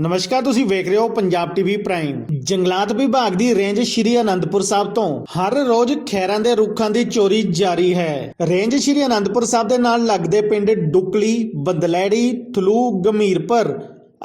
ਨਮਸਕਾਰ, ਤੁਸੀਂ ਵੇਖ ਰਹੇ ਹੋ ਪੰਜਾਬ ਟੀਵੀ ਪ੍ਰਾਈਮ। ਜੰਗਲਾਤ ਵਿਭਾਗ ਦੀ ਰੇਂਜ ਸ਼੍ਰੀ ਅਨੰਦਪੁਰ ਸਾਹਿਬ ਤੋਂ ਹਰ ਰੋਜ਼ ਖੈਰਾਂ ਦੇ ਰੁੱਖਾਂ ਦੀ ਚੋਰੀ ਜਾਰੀ ਹੈ। ਰੇਂਜ ਸ਼੍ਰੀ ਅਨੰਦਪੁਰ ਸਾਹਿਬ ਦੇ ਨਾਲ ਲੱਗਦੇ ਪਿੰਡ ਡੁਕਲੀ, ਬੰਦਲੈੜੀ, ਥਲੂ, ਗਮੀਰਪੁਰ,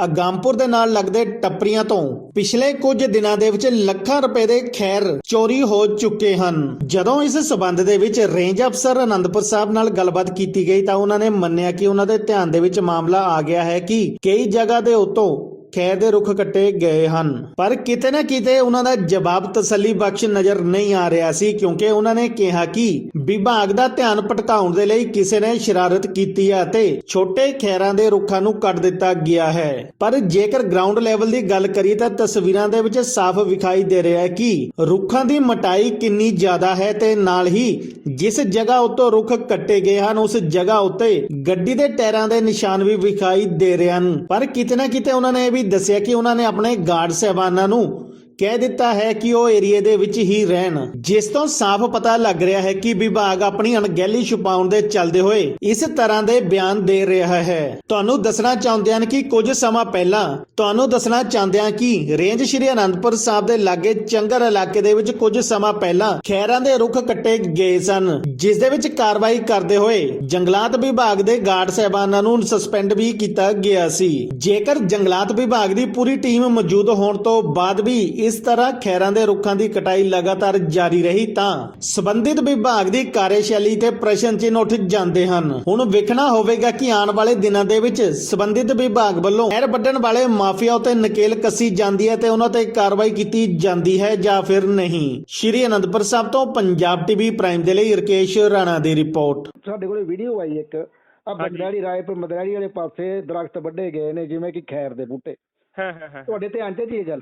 ਅਗੰਮਪੁਰ ਦੇ ਨਾਲ ਲੱਗਦੇ ਟੱਪਰੀਆਂ ਤੋਂ ਪਿਛਲੇ ਕੁਝ ਦਿਨਾਂ ਦੇ ਵਿੱਚ ਲੱਖਾਂ ਰੁਪਏ ਦੇ ਖੈਰ ਚੋਰੀ ਹੋ ਚੁੱਕੇ ਹਨ। ਜਦੋਂ ਇਸ ਸਬੰਧ ਦੇ ਵਿੱਚ ਰੇਂਜ ਅਫਸਰ ਅਨੰਦਪੁਰ ਸਾਹਿਬ ਨਾਲ ਗੱਲਬਾਤ ਕੀਤੀ ਗਈ ਤਾਂ ਉਹਨਾਂ ਨੇ ਮੰਨਿਆ ਕਿ ਉਹਨਾਂ ਦੇ ਧਿਆਨ ਦੇ ਵਿੱਚ ਮਾਮਲਾ ਆ ਗਿਆ ਹੈ ਕਿ ਕਈ ਜਗ੍ਹਾ ਦੇ ਉੱਤੋਂ ਖੈਰ ਦੇ ਰੁੱਖ ਕੱਟੇ ਗਏ ਹਨ। ਪਰ ਕਿਤੇ ਨਾ ਕਿਤੇ ਉਹਨਾਂ ਦਾ ਜਵਾਬ ਤਸੱਲੀ ਬਖਸ਼ ਨਜ਼ਰ ਨਹੀਂ ਆ ਰਿਹਾ ਸੀ, ਕਿਉਂਕਿ ਉਹਨਾਂ ਨੇ ਕਿਹਾ ਕਿ ਵਿਭਾਗ ਦਾ ਧਿਆਨ ਭਟਕਾਉਣ ਦੇ ਲਈ ਕਿਸੇ ਨੇ ਸ਼ਰਾਰਤ ਕੀਤੀ ਹੈ ਅਤੇ ਛੋਟੇ ਖੈਰਾਂ ਦੇ ਰੁੱਖਾਂ ਨੂੰ ਕੱਟ ਦਿੱਤਾ ਗਿਆ ਹੈ। ਪਰ ਜੇਕਰ ਗਰਾਊਂਡ ਲੈਵਲ ਦੀ ਗੱਲ ਕਰੀਏ ਤਾਂ ਤਸਵੀਰਾਂ ਦੇ ਵਿੱਚ ਸਾਫ਼ ਵਿਖਾਈ ਦੇ ਰਿਹਾ ਹੈ ਕਿ ਰੁੱਖਾਂ ਦੀ ਮਟਾਈ ਕਿੰਨੀ ਜ਼ਿਆਦਾ ਹੈ ਤੇ ਨਾਲ ਹੀ ਜਿਸ ਜਗ੍ਹਾ ਉੱਤੋਂ ਰੁੱਖ ਕੱਟੇ ਗਏ ਹਨ, ਉਸ ਜਗ੍ਹਾ ਉੱਤੇ ਗੱਡੀ ਦੇ ਟਾਇਰਾਂ ਦੇ ਨਿਸ਼ਾਨ ਵੀ ਵਿਖਾਈ ਦੇ ਰਹੇ ਹਨ। ਪਰ ਕਿਤੇ ਨਾ ਕਿਤੇ ਉਹਨਾਂ ਨੇ ਇਹ ਵੀ ਦੱਸਿਆ ਕਿ ਉਹਨਾਂ ਨੇ ਆਪਣੇ ਗਾਰਡ ਸਹਿਬਾਨਾਂ ਨੂੰ ਕਹਿ ਦਿੱਤਾ ਹੈ ਕਿ ਉਹ ਏਰੀਏ ਦੇ ਵਿੱਚ ਹੀ ਰਹਿਣ। ਜਿਸ ਤੋਂ ਸਾਫ਼ ਪਤਾ ਲੱਗ ਰਿਹਾ ਹੈ ਕਿ ਵਿਭਾਗ ਆਪਣੀ ਅਣਗਹਿਲੀ ਛੁਪਾਉਣ ਦੇ ਚੱਲਦੇ ਹੋਏ ਇਸ ਤਰ੍ਹਾਂ ਦੇ ਬਿਆਨ ਦੇ ਰਿਹਾ ਹੈ। ਤੁਹਾਨੂੰ ਦੱਸਣਾ ਚਾਹੁੰਦੇ ਹਨ ਕਿ ਕੁਝ ਸਮਾਂ ਪਹਿਲਾਂ ਤੁਹਾਨੂੰ ਦੱਸਣਾ ਚਾਹੁੰਦੇ ਹਾਂ ਕਿ ਰੇਂਜ ਸ਼੍ਰੀ ਅਨੰਦਪੁਰ ਸਾਹਿਬ ਦੇ ਲਾਗੇ ਚੰਗਰ ਇਲਾਕੇ ਦੇ ਵਿੱਚ ਕੁਝ ਸਮਾਂ ਪਹਿਲਾਂ ਖੈਰਾਂ ਦੇ ਰੁੱਖ ਕੱਟੇ ਗਏ ਸਨ, ਜਿਸ ਦੇ ਵਿੱਚ ਕਾਰਵਾਈ ਕਰਦੇ ਹੋਏ ਜੰਗਲਾਤ ਵਿਭਾਗ ਦੇ ਗਾਰਡ ਸਹਿਬਾਨਾਂ ਨੂੰ ਸਸਪੈਂਡ ਵੀ ਕੀਤਾ ਗਿਆ ਸੀ। ਜੇਕਰ ਜੰਗਲਾਤ ਵਿਭਾਗ ਦੀ ਪੂਰੀ ਟੀਮ ਮੌਜੂਦ ਹੋਣ ਤੋਂ ਬਾਅਦ ਵੀ ਇਸ ਤਰ੍ਹਾਂ ਖੈਰਾਂ ਦੇ ਰੁੱਖਾਂ ਦੀ ਕਟਾਈ ਲਗਾਤਾਰ ਜਾਰੀ ਰਹੀ ਤਾਂ ਸਬੰਧਿਤ ਵਿਭਾਗ ਦੀ ਕਾਰਜਸ਼ੈਲੀ ਤੇ ਪ੍ਰਸ਼ਨ ਚਿੰਨ੍ਹ ਉੱਠ ਜਾਂਦੇ ਹਨ। ਹੁਣ ਵੇਖਣਾ ਹੋਵੇਗਾ ਕਿ ਆਉਣ ਵਾਲੇ ਦਿਨਾਂ ਦੇ ਵਿੱਚ ਸਬੰਧਿਤ ਵਿਭਾਗ ਵੱਲੋਂ ਖੈਰ ਵੱਢਣ ਵਾਲੇ ਮਾਫੀਆ ਉਤੇ ਨਕੇਲ ਕੱਸੀ ਜਾਂਦੀ ਹੈ ਤੇ ਉਹਨਾਂ ਤੇ ਕਾਰਵਾਈ ਕੀਤੀ ਜਾਂਦੀ ਹੈ ਜਾਂ ਫਿਰ ਨਹੀਂ। ਸ਼੍ਰੀ ਅਨੰਦਪੁਰ ਸਾਹਿਬ ਤੋਂ ਪੰਜਾਬ ਟੀਵੀ ਪ੍ਰਾਈਮ ਦੇ ਲਈ ਰਕੇਸ਼ ਰਾਣਾ ਦੀ ਰਿਪੋਰਟ। ਸਾਡੇ ਕੋਲੇ ਵੀਡੀਓ ਆਈ ਇੱਕ। ਆ ਬੰਦੜੀ ਰਾਏਪੁਰ ਮਦਰਾੜੀ ਵਾਲੇ ਪਾਸੇ ਦਰਖਤ ਵੱਢੇ ਗਏ ਨੇ ਜਿਵੇਂ ਕਿ ਖੈਰ ਦੇ ਬੂਟੇ। ਹਾਂ ਹਾਂ ਹਾਂ। ਤੁਹਾਡੇ ਧਿਆਨ 'ਚ ਜੀ ਇਹ ਗੱਲ?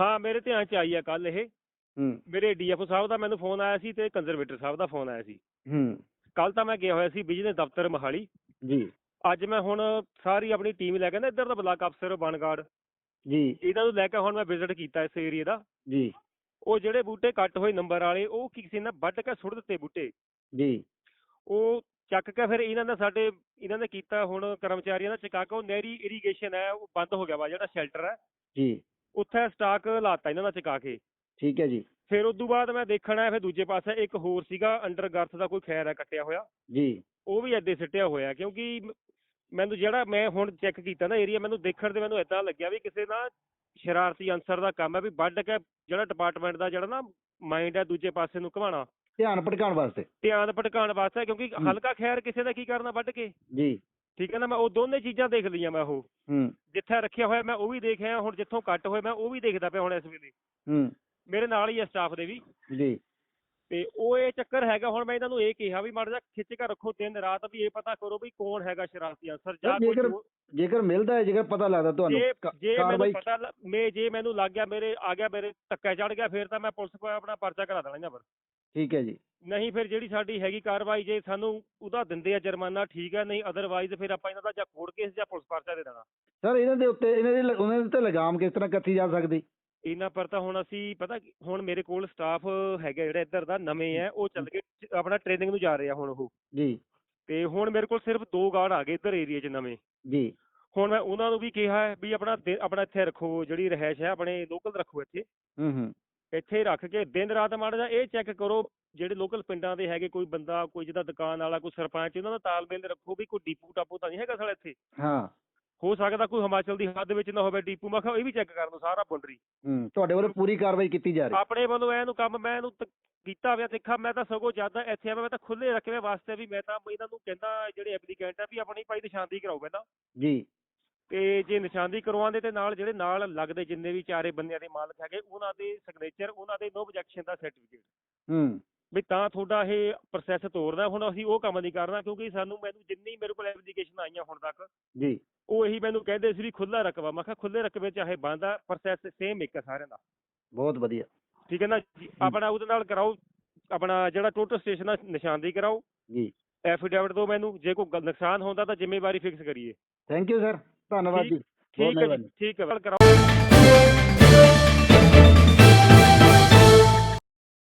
ਹਾਂ ਮੇਰੇ ਧਿਆਨ ਚ ਆਈ ਆ ਕੱਲ ਇਹ। ਹੂੰ। ਮੇਰੇ ਡੀਐਫਓ ਸਾਹਿਬ ਦਾ ਮੈਨੂੰ ਫੋਨ ਆਇਆ ਸੀ ਤੇ ਕੰਜ਼ਰਵੇਟਰ ਸਾਹਿਬ ਦਾ ਫੋਨ ਆਇਆ ਸੀ। ਹੂੰ। ਕੱਲ ਤਾਂ ਮੈਂ ਗਿਆ ਹੋਇਆ ਸੀ ਬਿਜਨਸ ਦਫ਼ਤਰ ਮਹਾਲੀ। ਜੀ। ਅੱਜ ਮੈਂ ਹੁਣ ਸਾਰੀ ਆਪਣੀ ਟੀਮ ਲੈ ਕੇ ਨਾ ਇੱਧਰ ਦਾ ਬਲਾਕ ਅਫਸਰ ਬਣਗਾੜ। ਜੀ। ਇਹਨਾਂ ਨੂੰ ਲੈ ਕੇ ਹੁਣ ਮੈਂ ਵਿਜ਼ਿਟ ਕੀਤਾ ਇਸ ਏਰੀਆ ਦਾ। ਜੀ। ਉਹ ਜਿਹੜੇ ਬੂਟੇ ਕੱਟ ਹੋਏ ਨੰਬਰ ਵਾਲੇ ਉਹ ਕਿਸੇ ਨੇ ਵੱਢ ਕੇ ਸੁੱਟ ਦਿੱਤੇ ਬੂਟੇ? ਜੀ। ਉਹ ਚੱਕ ਕੇ ਫਿਰ ਇਹਨਾਂ ਨੇ ਸਾਡੇ ਇਹਨਾਂ ਨੇ ਕੀਤਾ ਹੁਣ ਕਰਮਚਾਰੀਆਂ ਦਾ ਚਕਾ ਕੇ ਉਹ ਨਹਿਰੀ ਇਰੀਗੇਸ਼ਨ ਹੈ ਉਹ ਬੰਦ ਹੋ ਗਿਆ ਵਾ ਜਿਹੜਾ ਸ਼ੈਲਟਰ ਹੈ। ਜੀ। ਉੱਥੇ ਸਟਾਕ ਲਾਤਾ ਇਹਨਾਂ ਦਾ ਚਕਾ ਕੇ। ਠੀਕ ਹੈ ਜੀ। ਫਿਰ ਉਸ ਤੋਂ ਬਾਅਦ ਮੈਂ ਦੇਖਣਾ ਹੈ ਫਿਰ ਦੂਜੇ ਪਾਸੇ ਇੱਕ ਹੋਰ ਸੀਗਾ ਅੰਡਰ ਗਰਥ ਦਾ ਕੋਈ ਖੈਰ ਹੈ ਕੱਟਿਆ ਹੋਇਆ। ਜੀ। ਉਹ ਵੀ ਐਦੇ ਸਿੱਟਿਆ ਹੋਇਆ ਕਿਉਂਕਿ ਮੈਨੂੰ ਜਿਹੜਾ ਮੈਂ ਹੁਣ ਚੈੱਕ ਕੀਤਾ ਨਾ ਏਰੀਆ ਮੈਨੂੰ ਦੇਖਣ ਦੇ ਮੈਨੂੰ ਇਦਾਂ ਲੱਗਿਆ ਵੀ ਕਿਸੇ ਨਾ ਸ਼ਰਾਰਤੀ ਅਨਸਰ ਦਾ ਕੰਮ ਹੈ ਵੀ ਵੱਢ ਕੇ ਜਿਹੜਾ ਡਿਪਾਰਟਮੈਂਟ ਦਾ ਜਿਹੜਾ ਨਾ ਮਾਈਂਡ ਹੈ ਦੂਜੇ ਪਾਸੇ ਨੂੰ ਘਵਾਣਾ ਧਿਆਨ ਭਟਕਾਉਣ ਵਾਸਤੇ। ਧਿਆਨ ਭਟਕਾਉਣ ਵਾਸਤੇ ਕਿਉਂਕਿ। ਹਲਕਾ ਖੈਰ ਕਿਸੇ ਦਾ ਕੀ ਕਰਨਾ ਵੱਢ ਕੇ? ਜੀ। ਠੀਕ ਹੈ ਨਾ ਮੈਂ ਉਹ ਦੋਨੇ ਚੀਜ਼ਾਂ ਦੇਖ ਲਈਆਂ ਮੈਂ ਉਹ। ਹੂੰ। ਜਿੱਥੇ ਰੱਖਿਆ ਹੋਇਆ ਮੈਂ ਉਹ ਵੀ ਦੇਖਿਆ ਹੁਣ ਜਿੱਥੋਂ ਕੱਟ ਹੋਇਆ ਮੈਂ ਉਹ ਵੀ ਦੇਖਦਾ ਪਿਆ ਹੁਣ ਇਸ ਵੇਲੇ। ਹੂੰ। ਮੇਰੇ ਨਾਲ ਹੀ ਹੈ ਸਟਾਫ ਦੇ ਵੀ। ਜੀ। ਤੇ ਉਹ ਇਹ ਚੱਕਰ ਹੈਗਾ ਹੁਣ ਮੈਂ ਇਹਨਾਂ ਨੂੰ ਇਹ ਕਿਹਾ ਵੀ ਮਾੜਾ ਜਿਹਾ ਖਿੱਚ ਕੇ ਰੱਖੋ ਦਿਨ ਰਾਤ ਵੀ ਇਹ ਪਤਾ ਕਰੋ ਵੀ ਕੌਣ ਹੈਗਾ ਸ਼ਰਾਰਤੀ ਅਨਸਰ ਜਾਂ ਸਰ, ਕੋਈ ਜੇਕਰ ਜੇਕਰ ਮਿਲਦਾ ਹੈ ਜੇਕਰ ਪਤਾ ਲੱਗਦਾ ਤੁਹਾਨੂੰ ਜੇ ਮੈਨੂੰ ਪਤਾ ਮੈਂ ਜੇ ਮੈਨੂੰ ਲੱਗ ਗਿਆ ਮੇਰੇ ਆ ਗਿਆ ਮੇਰੇ ਧੱਕਾ ਚੜ ਗਿਆ ਫਿਰ ਤਾਂ ਮੈਂ ਪੁਲਿਸ ਕੋਲ ਆਪਣਾ ਪਰਚਾ ਕਰਾ ਦੇਣਾ ਇਹਨਾਂ ਪਰ। ਠੀਕ ਹੈ ਜੀ। ਨਹੀਂ ਫਿਰ ਜਿਹੜੀ ਸਾਡੀ ਹੈਗੀ ਕਾਰਵਾਈ ਜੇ ਸਾਨੂੰ ਉਹਦਾ ਦਿੰਦੇ ਆ ਜੁਰਮਾਨਾ ਠੀਕ ਹੈ ਨਹੀਂ ਅਦਰਵਾਈਜ਼ ਫਿਰ ਆਪਾਂ ਇਹਨਾਂ ਦਾ ਜਾਂ ਕੋਰਟ ਕੇਸ ਜਾਂ ਪੁਲਿਸ ਪਰਚਾ ਦੇ ਦੇਣਾ। ਸਰ ਇਹਨਾਂ ਦੇ ਉੱਤੇ ਇਹਨਾਂ ਦੇ ਉਹਨਾਂ ਦੇ ਉੱਤੇ ਲਗਾਮ ਕਿਸ ਤਰ੍ਹਾਂ ਕੱਤੀ ਜਾ ਸਕਦੀ? ਇਹਨਾਂ ਪਰ ਤਾਂ ਹੁਣ ਅਸੀਂ ਪਤਾ ਕੀ- ਹੁਣ ਮੇਰੇ ਕੋਲ ਸਟਾਫ ਹੈਗਾ ਜਿਹੜਾ ਇੱਧਰ ਦਾ ਨਵੇਂ ਹੈ ਉਹ ਚੱਲ ਕੇ ਆਪਣਾ ਟ੍ਰੇਨਿੰਗ ਨੂੰ ਜਾ ਰਿਹਾ ਹੁਣ ਉਹ। ਜੀ। ਤੇ ਹੁਣ ਮੇਰੇ ਕੋਲ ਸਿਰਫ ਦੋ ਗਾਰਡ ਆ ਗਏ ਇੱਧਰ ਏਰੀਆ 'ਚ ਨਵੇਂ। ਜੀ। ਹੁਣ ਮੈਂ ਉਹਨਾਂ ਨੂੰ ਵੀ ਕਿਹਾ ਵੀ ਆਪਣਾ ਆਪਣਾ ਇੱਥੇ ਰੱਖੋ ਜਿਹੜੀ ਰਿਹਾਇਸ਼ ਹੈ ਆਪਣੇ ਲੋਕਲ ਰੱਖੋ ਇੱਥੇ। ਹੂੰ ਹੂੰ। ਇੱਥੇ ਰੱਖ ਕੇ ਦਿਨ ਰਾਤ ਮਾੜਾ ਜਿਹਾ ਇਹ ਚੈੱਕ ਕਰੋ ਜਿਹੜੇ ਲੋਕਲ ਪਿੰਡਾਂ ਦੇ ਹੈਗੇ ਕੋਈ ਬੰਦਾ ਕੋਈ ਜਿਹਦਾ ਦੁਕਾਨ ਵਾਲਾ ਕੋਈ ਸਰਪੰਚ ਉਹਨਾਂ ਦਾ ਤਾਲਮੇਲ ਰੱਖੋ ਵੀ ਕੋਈ ਡੀਪੂ ਟਾਪੂ ਤਾਂ ਨਹੀਂ ਹੈਗਾ ਸਾਲਾ ਇੱਥੇ। ਹਾਂ। ਹੋ ਸਕਦਾ ਕੋਈ ਹਿਮਾਚਲ ਦੀ ਹੱਦ ਵਿੱਚ ਨਾ ਹੋਵੇ ਡੀਪੂ ਮੈਂ ਕਿਹਾ ਇਹ ਵੀ ਚੈੱਕ ਕਰ ਲਓ ਸਾਰਾ ਬਾਉਂਡਰੀ ਹੂੰ ਤੁਹਾਡੇ ਵੱਲੋਂ ਪੂਰੀ ਕਾਰਵਾਈ ਕੀਤੀ ਜਾ ਰਹੀ। ਆਪਣੇ ਵੱਲੋਂ ਇਹਨੂੰ ਕੰਮ ਮੈਂ ਇਹਨੂੰ ਤ- ਕੀਤਾ ਹੋਇਆ ਦੇਖਾ ਮੈਂ ਤਾਂ ਸਗੋਂ ਜ਼ਿਆਦਾ ਇੱਥੇ ਆਵਾਂ ਮੈਂ ਤਾਂ ਖੁੱਲੇ ਰੱਖਵੇਂ ਵਾਸਤੇ ਵੀ ਮੈਂ ਤਾਂ ਇਹਨਾਂ ਨੂੰ ਕਹਿੰਦਾ ਜਿਹੜੇ ਐਪਲੀਕੈਂਟ ਆ ਵੀ ਆਪਣੀ ਭਾਈ ਨਿਸ਼ਾਨਦੀ ਕਰਾਓ ਪਹਿਲਾਂ। ਜੀ। ਤੇ ਜੇ ਨਿਸ਼ਾਨਦੀ ਕਰਵਾਉਂਦੇ ਤੇ ਨਾਲ ਜਿਹੜੇ ਨਾਲ ਲੱਗਦੇ ਜਿੰਨੇ ਵੀ ਚਾਰੇ ਬੰਦਿਆਂ ਦੇ ਮਾਲਕ ਹੈਗੇ ਉਹਨਾਂ ਦੇ ਸਿਗਨੇਚਰ ਉਹਨਾਂ ਦੇ ਨੋ ਆਬਜੈਕਸ਼ਨ ਦਾ ਸਰਟੀਫਿਕੇਟ ਹੂੰ। ਵੀ ਤਾਂ ਤੁਹਾਡਾ ਇਹ ਪ੍ਰੋਸੈਸ ਤੋਰਦਾ ਹੁਣ ਅਸੀਂ ਉਹ ਕੰਮ ਨਹੀਂ ਕਰਨਾ ਕਿਉਂਕਿ ਸਾਨੂੰ ਮੈਨੂੰ ਜਿੰਨੀ ਮੇਰੇ ਕੋਲ ਐਪਲੀਕੇਸ਼ਨ ਆਈਆਂ ਹੁਣ ਤੱਕ ਜੀ। ਉਹ ਇਹੀ ਮੈਨੂੰ ਕਹਿੰਦੇ ਸੀ ਵੀ ਖੁੱਲਾ ਰਕਬਾ। ਮੈਂ ਕਿਹਾ ਖੁੱਲੇ ਰਕਬੇ ਚਾਹੇ ਬੰਦ ਪ੍ਰੋਸੈਸ ਸੇਮ ਇੱਕ ਸਾਰਿਆਂ ਦਾ। ਬਹੁਤ ਵਧੀਆ। ਠੀਕ ਹੈ ਨਾ ਆਪਣਾ ਉਹਦੇ ਨਾਲ ਕਰਾਓ ਆਪਣਾ ਜਿਹੜਾ ਟੋਟਲ ਸਟੇਸ਼ਨ ਆ ਨਿਸ਼ਾਨਦੀ ਕਰਾਓ। ਜੀ। ਐਫੀਡੇਵਿਟ ਦਿਓ ਮੈਨੂੰ ਜੇ ਕੋਈ ਨੁਕਸਾਨ ਹੁੰਦਾ ਤਾਂ ਜ਼ਿੰਮੇਵਾਰੀ ਫਿਕਸ ਕਰੀਏ। ਥੈਂਕ ਯੂ ਸਰ ਧੰਨਵਾਦ ਜੀ। ਠੀਕ ਹੈ ਜੀ ਠੀਕ ਹੈ ਵੈਲਕਮ।